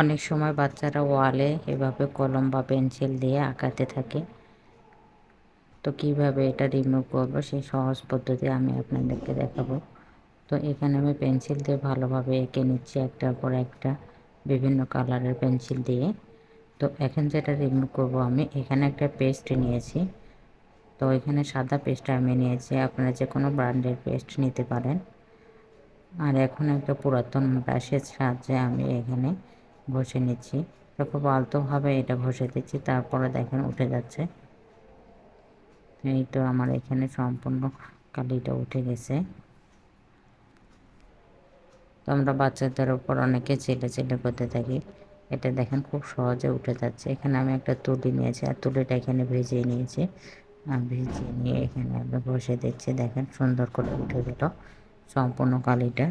অনেক সময় বাচ্চারা ওয়ালে এভাবে কলম বা পেন্সিল দিয়ে আঁকাতে থাকে। তো কীভাবে এটা রিমুভ করব সেই সহজ পদ্ধতি আমি আপনাদেরকে দেখাবো। তো এখানে আমি পেন্সিল দিয়ে ভালোভাবে এঁকে নিচ্ছি একটার পর একটা বিভিন্ন কালারের পেন্সিল দিয়ে। তো এখন যেটা রিমুভ করব আমি, এখানে একটা পেস্ট নিয়েছি। তো এখানে সাদা পেস্ট আমি নিয়েছি, আপনারা যে কোনো ব্র্যান্ডের পেস্ট নিতে পারেন। আর এখন একটা পুরাতন ব্রাশের সাহায্যে আমি এখানে ঘষে নিচ্ছি। খুব আলতোভাবে এটা ঘষে দিচ্ছি, তারপরে দেখেন উঠে যাচ্ছে। এই তো আমার এখানে সম্পূর্ণ কালিটা উঠে গেছে। তো আমরা বাচ্চাদের উপর অনেকে চেলে চেলে করতে থাকি। এটা দেখেন খুব সহজে উঠে যাচ্ছে। এখানে আমি একটা তুলি নিয়েছি, আর তুলিটা এখানে ভিজিয়ে নিয়েছি। আর ভিজিয়ে নিয়ে এখানে আমি বসে দিচ্ছি। দেখেন সুন্দর করে উঠে গেল সম্পূর্ণ কালিটা।